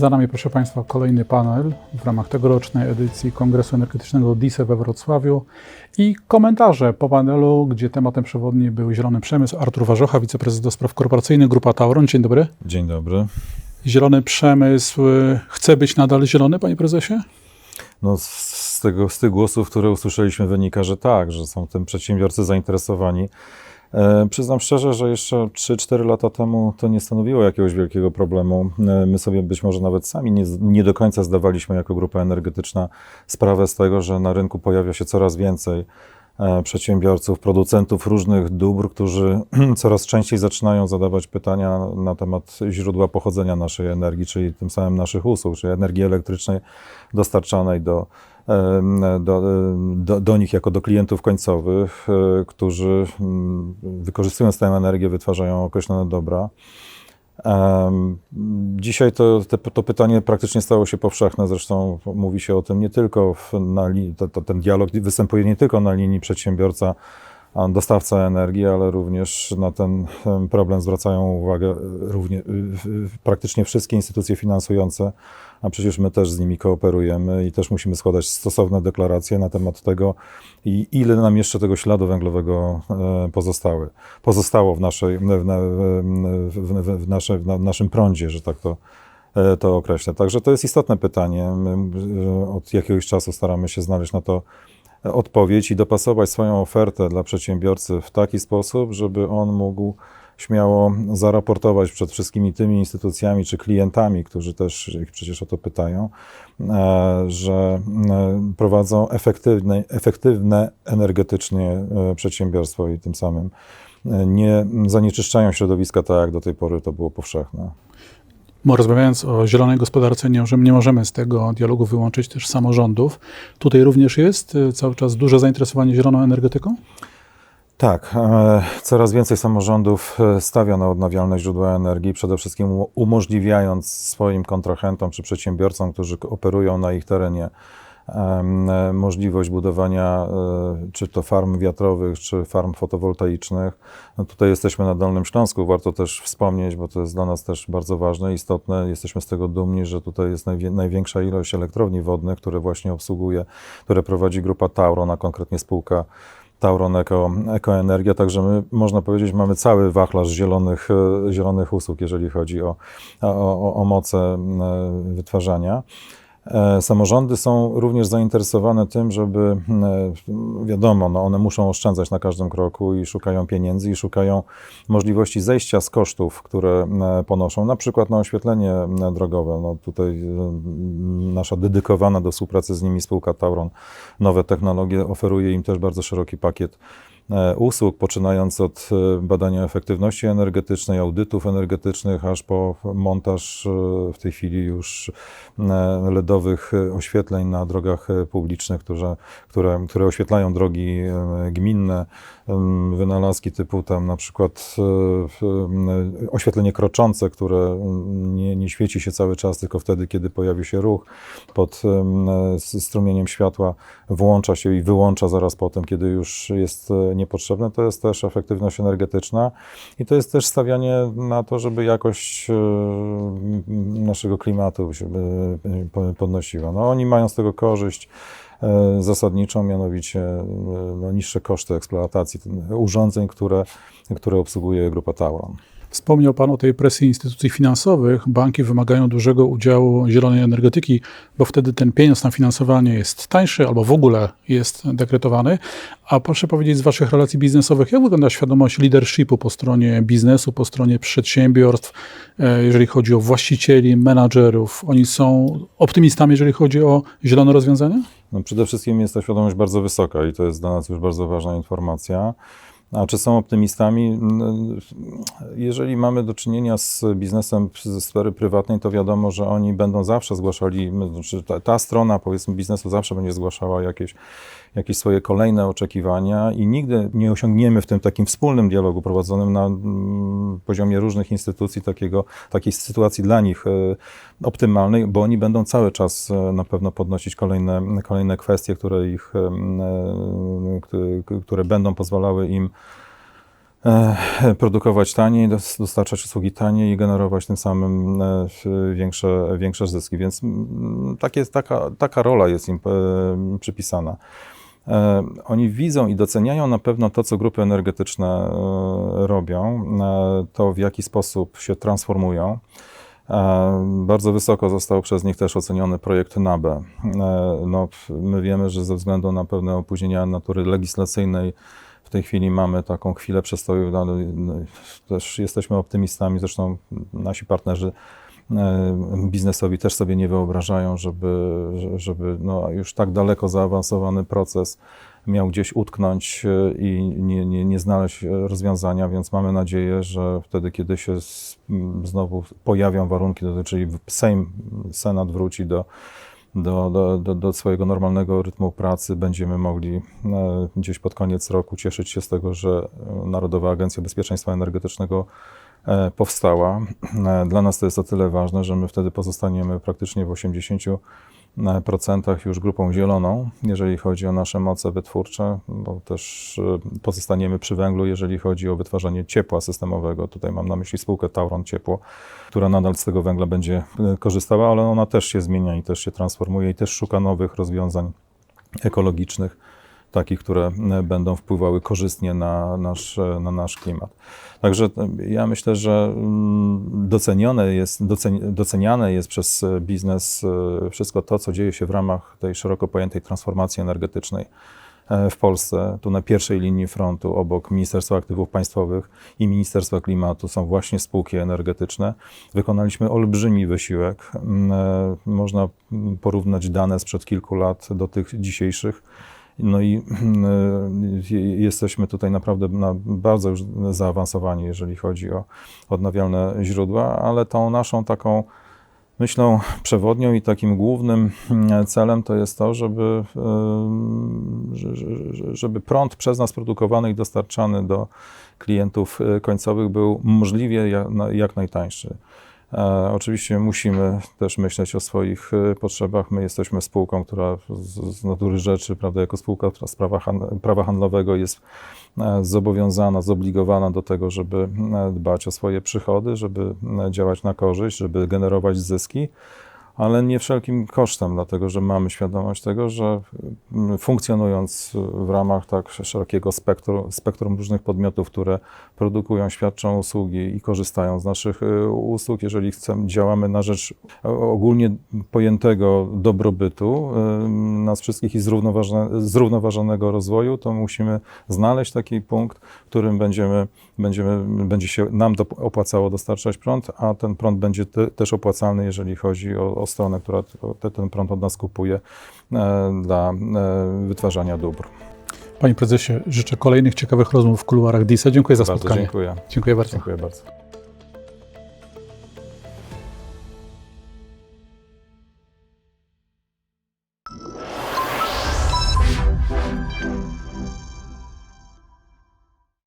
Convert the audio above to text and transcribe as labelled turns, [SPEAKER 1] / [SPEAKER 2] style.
[SPEAKER 1] Za nami, proszę Państwa, kolejny panel w ramach tegorocznej edycji Kongresu Energetycznego DISE we Wrocławiu i komentarze po panelu, gdzie tematem przewodnim był zielony przemysł. Artur Warzocha, wiceprezes do spraw korporacyjnych, Grupa Tauron. Dzień dobry.
[SPEAKER 2] Dzień dobry.
[SPEAKER 1] Zielony przemysł y, chce być nadal zielony, panie prezesie?
[SPEAKER 2] No, z, z tego, z tych głosów, które usłyszeliśmy, wynika, że tak, że są tym przedsiębiorcy zainteresowani. E, przyznam szczerze, że jeszcze 3-4 lata temu to nie stanowiło jakiegoś wielkiego problemu. E, my sobie być może nawet sami nie, nie do końca zdawaliśmy jako grupa energetyczna sprawę z tego, że na rynku pojawia się coraz więcej e, przedsiębiorców, producentów różnych dóbr, którzy coraz częściej zaczynają zadawać pytania na temat źródła pochodzenia naszej energii, czyli tym samym naszych usług, czyli energii elektrycznej dostarczanej do, do, do, do nich jako do klientów końcowych, e, którzy mm, wykorzystując tę energię wytwarzają określone dobra. Dzisiaj to, te, to pytanie praktycznie stało się powszechne, zresztą mówi się o tym nie tylko w, na to, to, ten dialog występuje nie tylko na linii przedsiębiorca, dostawca energii, ale również na ten em, problem zwracają uwagę równie, w- w- praktycznie wszystkie instytucje finansujące, a przecież my też z nimi kooperujemy i też musimy składać stosowne deklaracje na temat tego, ile nam jeszcze tego śladu węglowego e, pozostały, pozostało w, naszej, w, w, w, nasze, w na- naszym prądzie, że tak to, e, to określę. Także to jest istotne pytanie. My e, od jakiegoś czasu staramy się znaleźć na to odpowiedź i dopasować swoją ofertę dla przedsiębiorcy w taki sposób, żeby on mógł śmiało zaraportować przed wszystkimi tymi instytucjami czy klientami, którzy też ich przecież o to pytają, e, że e, prowadzą efektywne, efektywne energetycznie e, przedsiębiorstwo i tym samym nie zanieczyszczają środowiska tak, jak do tej pory to było powszechne.
[SPEAKER 1] Bo rozmawiając o zielonej gospodarce, nie, nie możemy z tego dialogu wyłączyć też samorządów. Tutaj również jest y, cały czas duże zainteresowanie zieloną energetyką?
[SPEAKER 2] Tak, e, coraz więcej samorządów e, stawia na odnawialne źródła energii, przede wszystkim umożliwiając swoim kontrahentom czy przedsiębiorcom, którzy operują na ich terenie, możliwość budowania e, czy to farm wiatrowych, czy farm fotowoltaicznych. No tutaj jesteśmy na Dolnym Śląsku, warto też wspomnieć, bo to jest dla nas też bardzo ważne, istotne. Jesteśmy z tego dumni, że tutaj jest największa ilość elektrowni wodnych, które właśnie obsługuje, które prowadzi grupa Tauron, a konkretnie spółka Tauron Eko, Ekoenergia, także my, można powiedzieć, mamy cały wachlarz zielonych, e, zielonych usług, jeżeli chodzi o, o, o, o moce e, wytwarzania. E, Samorządy są również zainteresowane tym, żeby, e, wiadomo, no one muszą oszczędzać na każdym kroku i szukają pieniędzy i szukają możliwości zejścia z kosztów, które e, ponoszą, na przykład na oświetlenie e, drogowe. No tutaj nasza dedykowana do współpracy z nimi spółka Tauron nowe technologie oferuje im też bardzo szeroki pakiet usług, poczynając od e, badania efektywności energetycznej, audytów energetycznych, aż po montaż e, w tej chwili już e, LEDowych e, oświetleń na drogach e, publicznych, które, które, które oświetlają drogi e, gminne, wynalazki typu tam na przykład e, oświetlenie kroczące, które em, nie, nie świeci się cały czas, tylko wtedy, kiedy pojawi się ruch pod strumieniem światła, włącza się i wyłącza zaraz potem, kiedy już jest e, niepotrzebne. To jest też efektywność energetyczna i to jest też stawianie na to, żeby jakość e, naszego klimatu się e, po- podnosiła. No, oni mają z tego korzyść e, zasadniczą, mianowicie no, niższe koszty eksploatacji urządzeń, które, które obsługuje grupa Tauron.
[SPEAKER 1] Wspomniał Pan o tej presji instytucji finansowych. Banki wymagają dużego udziału zielonej energetyki, bo wtedy ten pieniądz na finansowanie jest tańszy albo w ogóle jest dekretowany. A proszę powiedzieć z Waszych relacji biznesowych, jak wygląda świadomość leadershipu po stronie biznesu, po stronie przedsiębiorstw, e, jeżeli chodzi o właścicieli, menadżerów? Oni są optymistami, jeżeli chodzi o zielone rozwiązania?
[SPEAKER 2] No, przede wszystkim jest ta świadomość bardzo wysoka i to jest dla nas już bardzo ważna informacja. A czy są optymistami? Jeżeli mamy do czynienia z biznesem ze sfery prywatnej, to wiadomo, że oni będą zawsze zgłaszali, znaczy ta, ta strona powiedzmy biznesu zawsze będzie zgłaszała jakieś, jakieś swoje kolejne oczekiwania i nigdy nie osiągniemy w tym takim wspólnym dialogu prowadzonym na poziomie różnych instytucji takiego, takiej sytuacji dla nich e, optymalnej, bo oni będą cały czas e, na pewno podnosić kolejne, kolejne kwestie, które ich, e, które, będą pozwalały im produkować taniej, dos- dostarczać usługi taniej i generować tym samym e, większe, większe zyski. Więc mm, tak jest, taka, taka rola jest im e, przypisana. E, Oni widzą i doceniają na pewno to, co grupy energetyczne e, robią, e, to w jaki sposób się transformują. E, Bardzo wysoko został przez nich też oceniony projekt NABE. E, No, my wiemy, że ze względu na pewne opóźnienia natury legislacyjnej w tej chwili mamy taką chwilę przestoju, ale no, też jesteśmy optymistami, zresztą nasi partnerzy e, biznesowi też sobie nie wyobrażają, żeby, że- żeby no, już tak daleko zaawansowany proces miał gdzieś utknąć e, i nie, nie, nie znaleźć rozwiązania, więc mamy nadzieję, że wtedy, kiedy się znowu pojawią warunki, to czyli Sejm, Senat wróci do, do, do, do, swojego normalnego rytmu pracy, będziemy mogli e, gdzieś pod koniec roku cieszyć się z tego, że e, Narodowa Agencja Bezpieczeństwa Energetycznego e, powstała. Dla nas to jest o tyle ważne, że my wtedy pozostaniemy praktycznie w 80% procentach już grupą zieloną, jeżeli chodzi o nasze moce wytwórcze, bo też e, pozostaniemy przy węglu, jeżeli chodzi o wytwarzanie ciepła systemowego. Tutaj mam na myśli spółkę Tauron Ciepło, która nadal z tego węgla będzie e, korzystała, ale ona też się zmienia i też się transformuje i też szuka nowych rozwiązań ekologicznych, takich, które e, będą wpływały korzystnie na nasz, e, na nasz klimat. Także e, ja myślę, że mm, docenione jest, doceni, doceniane jest przez biznes wszystko to, co dzieje się w ramach tej szeroko pojętej transformacji energetycznej w Polsce. Tu na pierwszej linii frontu, obok Ministerstwa Aktywów Państwowych i Ministerstwa Klimatu, są właśnie spółki energetyczne. Wykonaliśmy olbrzymi wysiłek. Mm, Można mm, porównać dane sprzed kilku lat do tych dzisiejszych. No i jesteśmy tutaj naprawdę na bardzo już zaawansowani, jeżeli chodzi o odnawialne źródła, ale tą naszą taką myślą przewodnią i takim głównym mm, celem to jest to, żeby, że- że- że- żeby prąd przez nas produkowany i dostarczany do klientów y, końcowych był możliwie jak najtańszy. E, oczywiście musimy też myśleć o swoich e, potrzebach. My jesteśmy spółką, która z, z natury rzeczy, prawda, jako spółka z prawa, prawa handlowego jest e, zobowiązana, zobligowana do tego, żeby dbać o swoje przychody, żeby działać na korzyść, żeby generować zyski, ale nie wszelkim kosztem, dlatego że mamy świadomość tego, że mm, funkcjonując w ramach tak szerokiego spektrum, spektrum różnych podmiotów, które produkują, świadczą usługi i korzystają z naszych y, usług, jeżeli chcemy, działamy na rzecz ogólnie pojętego dobrobytu y, nas wszystkich i zrównoważone, zrównoważonego rozwoju, to musimy znaleźć taki punkt, w którym będziemy, będziemy, będzie się nam opłacało dostarczać prąd, a ten prąd będzie te, też opłacalny, jeżeli chodzi o, o stronę, która te, ten prąd od nas kupuje e, dla e, wytwarzania dóbr.
[SPEAKER 1] Panie prezesie, życzę kolejnych ciekawych rozmów w kuluarach DISA. Dziękuję za
[SPEAKER 2] Bardzo
[SPEAKER 1] spotkanie.
[SPEAKER 2] dziękuję.
[SPEAKER 1] Dziękuję bardzo.
[SPEAKER 2] Dziękuję bardzo.